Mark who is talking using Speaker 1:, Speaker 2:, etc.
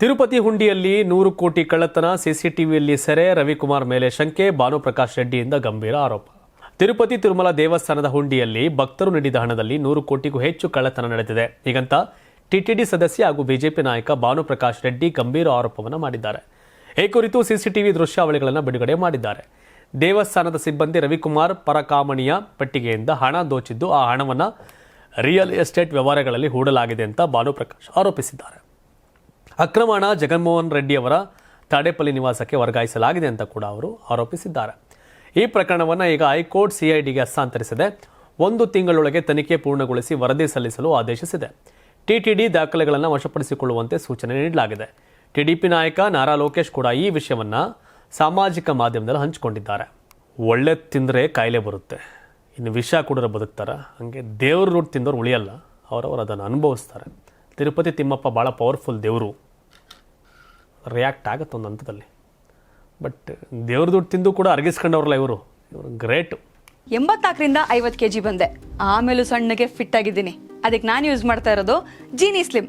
Speaker 1: ತಿರುಪತಿ ಹುಂಡಿಯಲ್ಲಿ ನೂರು ಕೋಟಿ ಕಳ್ಳತನ, ಸಿಸಿಟಿವಿಯಲ್ಲಿ ಸೆರೆ, ರವಿಕುಮಾರ್ ಮೇಲೆ ಶಂಕೆ ಭಾನುಪ್ರಕಾಶ್ ರೆಡ್ಡಿಯಿಂದ ಗಂಭೀರ ಆರೋಪ. ತಿರುಪತಿ ತಿರುಮಲ ದೇವಸ್ಥಾನದ ಹುಂಡಿಯಲ್ಲಿ ಭಕ್ತರು ನೀಡಿದ ಹಣದಲ್ಲಿ ನೂರು ಕೋಟಿಗೂ ಹೆಚ್ಚು ಕಳ್ಳತನ ನಡೆದಿದೆ. ಹೀಗಂತ ಟಿಟಿಡಿ ಸದಸ್ಯ ಹಾಗೂ ಬಿಜೆಪಿ ನಾಯಕ ಭಾನುಪ್ರಕಾಶ್ ರೆಡ್ಡಿ ಗಂಭೀರ ಆರೋಪವನ್ನು ಮಾಡಿದ್ದಾರೆ. ಈ ಕುರಿತು ಸಿಸಿಟಿವಿ ದೃಶ್ಯಾವಳಿಗಳನ್ನು ಬಿಡುಗಡೆ ಮಾಡಿದ್ದಾರೆ. ದೇವಸ್ಥಾನದ ಸಿಬ್ಬಂದಿ ರವಿಕುಮಾರ್ ಪರಕಾಮಣಿಯ ಪಟ್ಟಿಗೆಯಿಂದ ಹಣ ದೋಚಿದ್ದು ಆ ಹಣವನ್ನು ರಿಯಲ್ ಎಸ್ಟೇಟ್ ವ್ಯವಹಾರಗಳಲ್ಲಿ ಹೂಡಲಾಗಿದೆ ಅಂತ ಭಾನುಪ್ರಕಾಶ್ ಆರೋಪಿಸಿದ್ದಾರೆ. ಅಕ್ರಮ ಹಣ ಜಗನ್ಮೋಹನ್ ರೆಡ್ಡಿ ಅವರ ತಾಡೇಪಲ್ಲಿ ನಿವಾಸಕ್ಕೆ ವರ್ಗಾಯಿಸಲಾಗಿದೆ ಅಂತ ಕೂಡ ಅವರು ಆರೋಪಿಸಿದ್ದಾರೆ. ಈ ಪ್ರಕರಣವನ್ನು ಈಗ ಹೈಕೋರ್ಟ್ ಸಿಐಡಿಗೆ ಹಸ್ತಾಂತರಿಸಿದೆ. ಒಂದು ತಿಂಗಳೊಳಗೆ ತನಿಖೆ ಪೂರ್ಣಗೊಳಿಸಿ ವರದಿ ಸಲ್ಲಿಸಲು ಆದೇಶಿಸಿದೆ. ಟಿಟಿಡಿ ದಾಖಲೆಗಳನ್ನು ವಶಪಡಿಸಿಕೊಳ್ಳುವಂತೆ ಸೂಚನೆ ನೀಡಲಾಗಿದೆ. ಟಿಡಿಪಿ ನಾಯಕ ನಾರಾ ಲೋಕೇಶ್ ಕೂಡ ಈ ವಿಷಯವನ್ನು ಸಾಮಾಜಿಕ ಮಾಧ್ಯಮದಲ್ಲಿ ಹಂಚಿಕೊಂಡಿದ್ದಾರೆ. ಒಳ್ಳೆ ತಿಂದರೆ ಕಾಯಿಲೆ ಬರುತ್ತೆ. ಇನ್ನು ವಿಷ ಕುಡಿದ್ರೆ ಬದುಕ್ತಾರೆ. ಹಾಗೆ ದೇವ್ರ ರೂಟ್ ತಿಂದವ್ರು ಉಳಿಯಲ್ಲ. ಅವರವರು ಅದನ್ನು ಅನುಭವಿಸ್ತಾರೆ. ತಿರುಪತಿ ತಿಮ್ಮಪ್ಪ ಭಾಳ ಪವರ್ಫುಲ್ ದೇವರು. ರಿಯಾಕ್ಟ್ ಆಗುತ್ತೆ ಒಂದು ಹಂತದಲ್ಲಿ. ಬಟ್ ದೇವ್ರ ದುಡ್ಡು ತಿಂದು ಕೂಡ ಅರ್ಗಿಸ್ಕೊಂಡವ್ರಲ್ಲ ಇವರು. ಇವರು ಗ್ರೇಟು
Speaker 2: ಎಂಬತ್ನಾಲ್ಕರಿಂದ ಐವತ್ತು ಕೆ ಜಿ ಬಂದೆ. ಆಮೇಲೂ ಸಣ್ಣಗೆ ಫಿಟ್ ಆಗಿದ್ದೀನಿ. ಅದಕ್ಕೆ ನಾನು ಯೂಸ್ ಮಾಡ್ತಾ ಇರೋದು ಜೀನಿ ಸ್ಲಿಮ್